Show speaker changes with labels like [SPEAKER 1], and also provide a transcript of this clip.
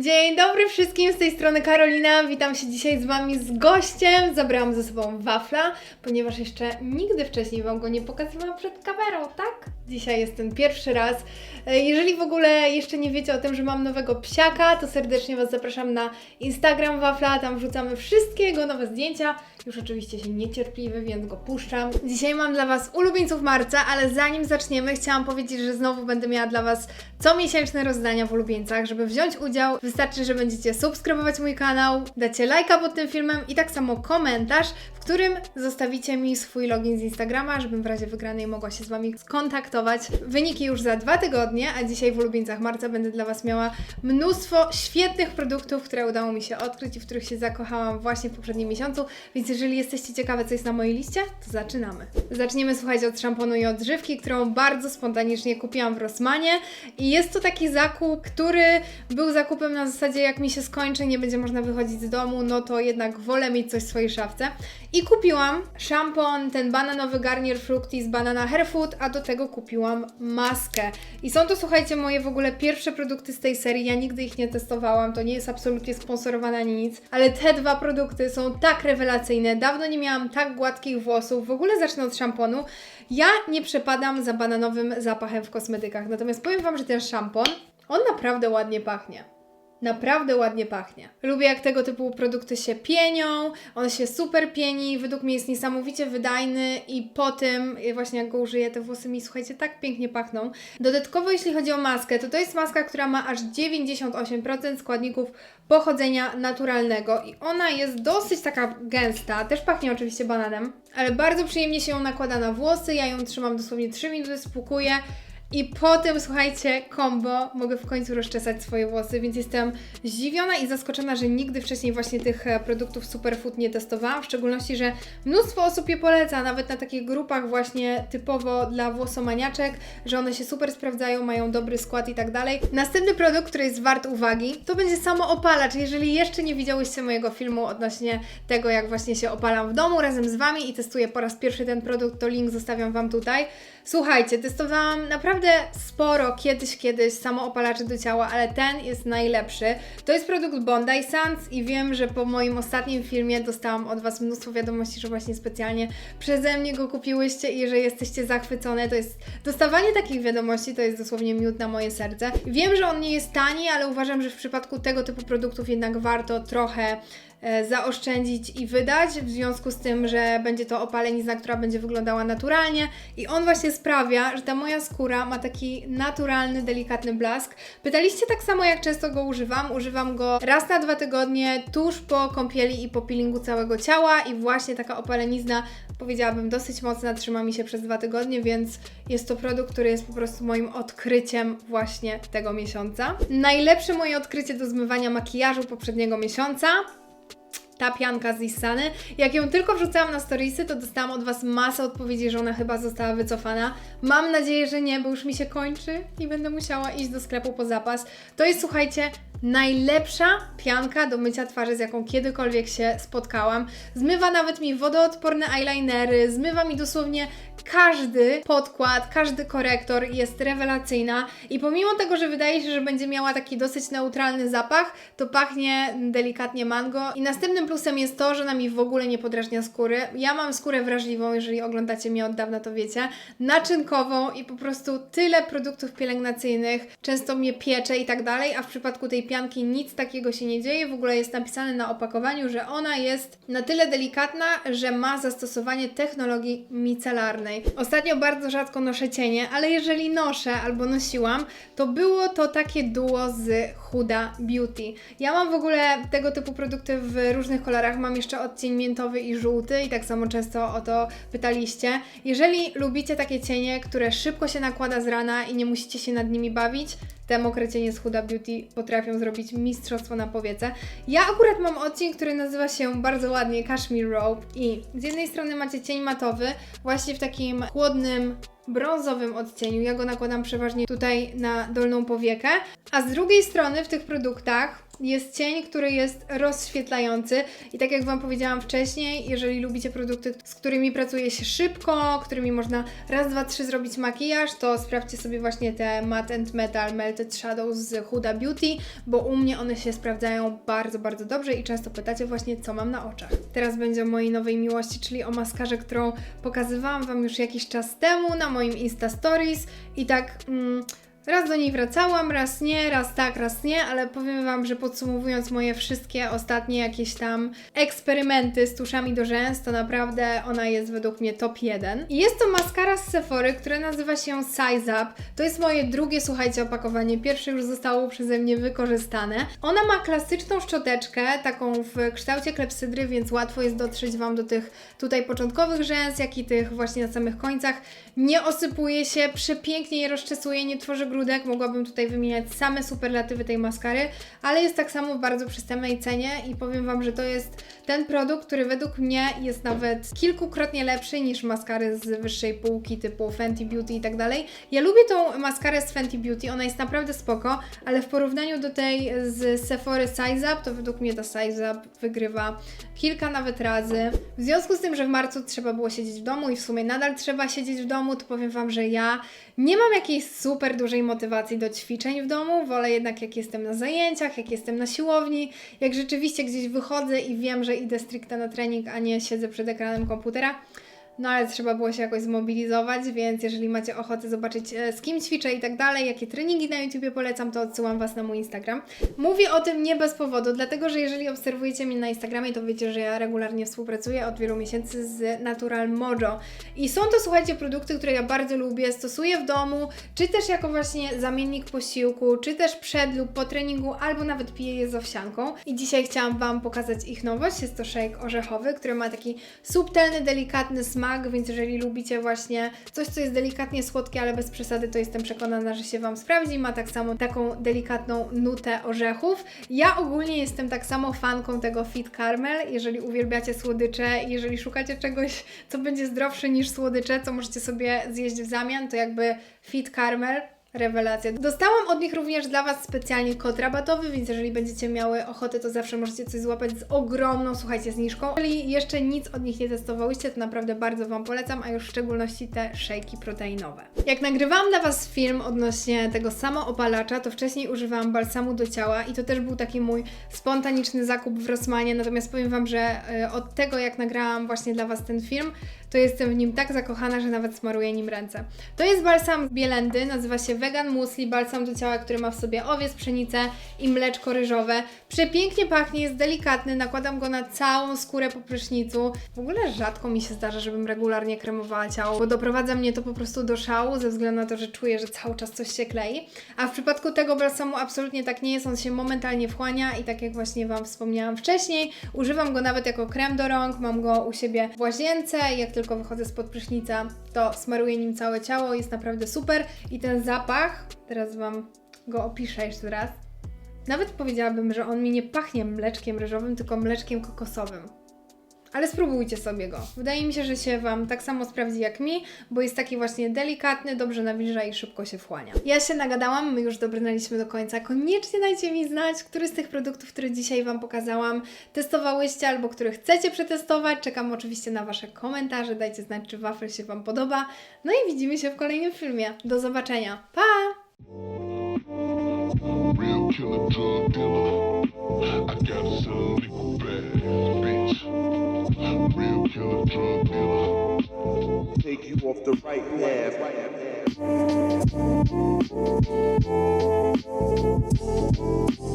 [SPEAKER 1] Dzień dobry wszystkim, z tej strony Karolina. Witam się dzisiaj z Wami z gościem. Zabrałam ze sobą wafla, ponieważ jeszcze nigdy wcześniej Wam go nie pokazywałam przed kamerą, tak? Dzisiaj jest ten pierwszy raz. E, Jeżeli w ogóle jeszcze nie wiecie o tym, że mam nowego psiaka, to serdecznie Was zapraszam na Instagram wafla. Tam wrzucamy wszystkie jego nowe zdjęcia. Już oczywiście się niecierpliwy, więc go puszczam. Dzisiaj mam dla Was ulubieńców marca, ale zanim zaczniemy, chciałam powiedzieć, że znowu będę miała dla Was comiesięczne rozdania w ulubieńcach. Żeby wziąć udział, wystarczy, że będziecie subskrybować mój kanał, dacie lajka pod tym filmem i tak samo komentarz, w którym zostawicie mi swój login z Instagrama, żebym w razie wygranej mogła się z Wami skontaktować. Wyniki już za dwa tygodnie, a dzisiaj w ulubieńcach marca będę dla Was miała mnóstwo świetnych produktów, które udało mi się odkryć i w których się zakochałam właśnie w poprzednim miesiącu, więc jeżeli jesteście ciekawe, co jest na mojej liście, to zaczynamy. Zaczniemy, słuchajcie, od szamponu i odżywki, którą bardzo spontanicznie kupiłam w Rossmanie i jest to taki zakup, który był zakupem na zasadzie, jak mi się skończy, nie będzie można wychodzić z domu, no to jednak wolę mieć coś w swojej szafce. I kupiłam szampon, ten bananowy Garnier Fructis Banana Hair Food, a do tego kupiłam maskę. I są to, słuchajcie, moje w ogóle pierwsze produkty z tej serii. Ja nigdy ich nie testowałam, to nie jest absolutnie sponsorowane ani nic, ale te dwa produkty są tak rewelacyjne. Dawno nie miałam tak gładkich włosów. W ogóle zacznę od szamponu. Ja nie przepadam za bananowym zapachem w kosmetykach, natomiast powiem Wam, że ten szampon, on naprawdę ładnie pachnie. Naprawdę ładnie pachnie. Lubię jak tego typu produkty się pienią, on się super pieni, według mnie jest niesamowicie wydajny i po tym, y, właśnie jak go użyję, te włosy mi, słuchajcie, tak pięknie pachną. Dodatkowo jeśli chodzi o maskę, to to jest maska, która ma aż 98% składników pochodzenia naturalnego i ona jest dosyć taka gęsta, też pachnie oczywiście bananem, ale bardzo przyjemnie się ją nakłada na włosy, ja ją trzymam dosłownie 3 minuty, spłukuję i potem, słuchajcie, combo, mogę w końcu rozczesać swoje włosy, więc jestem zdziwiona i zaskoczona, że nigdy wcześniej właśnie tych e, produktów Superfood nie testowałam, w szczególności, że mnóstwo osób je poleca, nawet na takich grupach właśnie typowo dla włosomaniaczek, że one się super sprawdzają, mają dobry skład i tak dalej. Następny produkt, który jest wart uwagi, to będzie samo opalacz. Jeżeli jeszcze nie widziałyście mojego filmu odnośnie tego, jak właśnie się opalam w domu razem z Wami i testuję po raz pierwszy ten produkt, to link zostawiam Wam tutaj. Słuchajcie, testowałam naprawdę sporo kiedyś, kiedyś samoopalaczy do ciała, ale ten jest najlepszy. To jest produkt Bondi Sands i wiem, że po moim ostatnim filmie dostałam od Was mnóstwo wiadomości, że właśnie specjalnie przeze mnie go kupiłyście i że jesteście zachwycone. To jest dostawanie takich wiadomości to jest dosłownie miód na moje serce. Wiem, że on nie jest tani, ale uważam, że w przypadku tego typu produktów jednak warto trochę zaoszczędzić i wydać, w związku z tym, że będzie to opalenizna, która będzie wyglądała naturalnie i on właśnie sprawia, że ta moja skóra ma taki naturalny, delikatny blask. Pytaliście tak samo, jak często go używam. Używam go raz na dwa tygodnie, tuż po kąpieli i po peelingu całego ciała i właśnie taka opalenizna, powiedziałabym, dosyć mocna, trzyma mi się przez dwa tygodnie, więc jest to produkt, który jest po prostu moim odkryciem właśnie tego miesiąca. Najlepsze moje odkrycie do zmywania makijażu poprzedniego miesiąca ta pianka z Issany. Jak ją tylko wrzucałam na storiesy, to dostałam od Was masę odpowiedzi, że ona chyba została wycofana. Mam nadzieję, że nie, bo już mi się kończy i będę musiała iść do sklepu po zapas. To jest, słuchajcie, najlepsza pianka do mycia twarzy, z jaką kiedykolwiek się spotkałam. Zmywa nawet mi wodoodporne eyelinery, zmywa mi dosłownie każdy podkład, każdy korektor jest rewelacyjna i pomimo tego, że wydaje się, że będzie miała taki dosyć neutralny zapach, to pachnie delikatnie mango i następnym plusem jest to, że ona mi w ogóle nie podrażnia skóry. Ja mam skórę wrażliwą, jeżeli oglądacie mnie od dawna, to wiecie, naczynkową i po prostu tyle produktów pielęgnacyjnych, często mnie piecze i tak dalej, a w przypadku tej pianki nic takiego się nie dzieje, w ogóle jest napisane na opakowaniu, że ona jest na tyle delikatna, że ma zastosowanie technologii micelarnej. Ostatnio bardzo rzadko noszę cienie, ale jeżeli noszę albo nosiłam, to było to takie duo z Huda Beauty. Ja mam w ogóle tego typu produkty w różnych kolorach, mam jeszcze odcień miętowy i żółty i tak samo często o to pytaliście. Jeżeli lubicie takie cienie, które szybko się nakłada z rana i nie musicie się nad nimi bawić, te mokre cienie z Huda Beauty potrafią zrobić mistrzostwo na powiece. Ja akurat mam odcień, który nazywa się bardzo ładnie Cashmere Rope i z jednej strony macie cień matowy, właśnie w takim chłodnym brązowym odcieniu. Ja go nakładam przeważnie tutaj na dolną powiekę, a z drugiej strony w tych produktach jest cień, który jest rozświetlający i tak jak Wam powiedziałam wcześniej, jeżeli lubicie produkty, z którymi pracuje się szybko, którymi można raz, dwa, trzy zrobić makijaż, to sprawdźcie sobie właśnie te Matte and Metal Melted Shadows z Huda Beauty, bo u mnie one się sprawdzają bardzo, bardzo dobrze i często pytacie właśnie, co mam na oczach. Teraz będzie o mojej nowej miłości, czyli o maskarze, którą pokazywałam Wam już jakiś czas temu na moim Insta Stories i tak... Mm, Raz do niej wracałam, raz nie, raz tak, raz nie, ale powiem Wam, że podsumowując moje wszystkie ostatnie jakieś tam eksperymenty z tuszami do rzęs, to naprawdę ona jest według mnie top 1. I jest to maskara z Sephory, która nazywa się Size Up. To jest moje drugie, słuchajcie, opakowanie. Pierwsze już zostało przeze mnie wykorzystane. Ona ma klasyczną szczoteczkę, taką w kształcie klepsydry, więc łatwo jest dotrzeć Wam do tych tutaj początkowych rzęs, jak i tych właśnie na samych końcach. Nie osypuje się, przepięknie je rozczesuje, nie tworzy grudek. Mogłabym tutaj wymieniać same superlatywy tej maskary, ale jest tak samo w bardzo przystępnej cenie i powiem Wam, że to jest ten produkt, który według mnie jest nawet kilkukrotnie lepszy niż maskary z wyższej półki typu Fenty Beauty i tak dalej. Ja lubię tą maskarę z Fenty Beauty, ona jest naprawdę spoko, ale w porównaniu do tej z Sephory Size Up, to według mnie ta Size Up wygrywa kilka nawet razy. W związku z tym, że w marcu trzeba było siedzieć w domu i w sumie nadal trzeba siedzieć w domu, to powiem Wam, że ja nie mam jakiejś super dużej motywacji do ćwiczeń w domu. Wolę jednak, jak jestem na zajęciach, jak jestem na siłowni, jak rzeczywiście gdzieś wychodzę i wiem, że idę stricte na trening, a nie siedzę przed ekranem komputera. No ale trzeba było się jakoś zmobilizować, więc jeżeli macie ochotę zobaczyć e, z kim ćwiczę i tak dalej, jakie treningi na YouTubie polecam, to odsyłam Was na mój Instagram. Mówię o tym nie bez powodu, dlatego że jeżeli obserwujecie mnie na Instagramie, to wiecie, że ja regularnie współpracuję od wielu miesięcy z Natural Mojo. I są to, słuchajcie, produkty, które ja bardzo lubię, stosuję w domu, czy też jako właśnie zamiennik posiłku, czy też przed lub po treningu, albo nawet piję je z owsianką. I dzisiaj chciałam Wam pokazać ich nowość. Jest to shake orzechowy, który ma taki subtelny, delikatny smak, więc jeżeli lubicie właśnie coś, co jest delikatnie słodkie, ale bez przesady, to jestem przekonana, że się Wam sprawdzi. Ma tak samo taką delikatną nutę orzechów. Ja ogólnie jestem tak samo fanką tego Fit Caramel. Jeżeli uwielbiacie słodycze, jeżeli szukacie czegoś, co będzie zdrowsze niż słodycze, co możecie sobie zjeść w zamian, to jakby Fit Caramel Rewelacja. Dostałam od nich również dla Was specjalnie kod rabatowy, więc jeżeli będziecie miały ochotę, to zawsze możecie coś złapać z ogromną, słuchajcie, zniżką. Jeżeli jeszcze nic od nich nie testowałyście, to naprawdę bardzo Wam polecam, a już w szczególności te szejki proteinowe. Jak nagrywałam dla Was film odnośnie tego samoopalacza, to wcześniej używałam balsamu do ciała i to też był taki mój spontaniczny zakup w Rossmanie, natomiast powiem Wam, że y, od tego jak nagrałam właśnie dla Was ten film, to jestem w nim tak zakochana, że nawet smaruję nim ręce. To jest balsam Bielendy, nazywa się Vegan Musli, balsam do ciała, który ma w sobie owiec, pszenicę i mleczko ryżowe. Przepięknie pachnie, jest delikatny, nakładam go na całą skórę po prysznicu. W ogóle rzadko mi się zdarza, żebym regularnie kremowała ciało, bo doprowadza mnie to po prostu do szału, ze względu na to, że czuję, że cały czas coś się klei. A w przypadku tego balsamu absolutnie tak nie jest, on się momentalnie wchłania i tak jak właśnie Wam wspomniałam wcześniej, używam go nawet jako krem do rąk, mam go u siebie w łazience, jak tylko wychodzę spod prysznica, to smaruję nim całe ciało, jest naprawdę super i ten zapach, teraz Wam go opiszę jeszcze raz, nawet powiedziałabym, że on mi nie pachnie mleczkiem ryżowym, tylko mleczkiem kokosowym. Ale spróbujcie sobie go. Wydaje mi się, że się Wam tak samo sprawdzi jak mi, bo jest taki właśnie delikatny, dobrze nawilża i szybko się wchłania. Ja się nagadałam, my już dobrnęliśmy do końca. Koniecznie dajcie mi znać, który z tych produktów, które dzisiaj Wam pokazałam, testowałyście albo które chcecie przetestować. Czekam oczywiście na Wasze komentarze. Dajcie znać, czy wafel się Wam podoba. No i widzimy się w kolejnym filmie. Do zobaczenia. Pa!
[SPEAKER 2] Real killer drug dealer.
[SPEAKER 3] take you off the right path.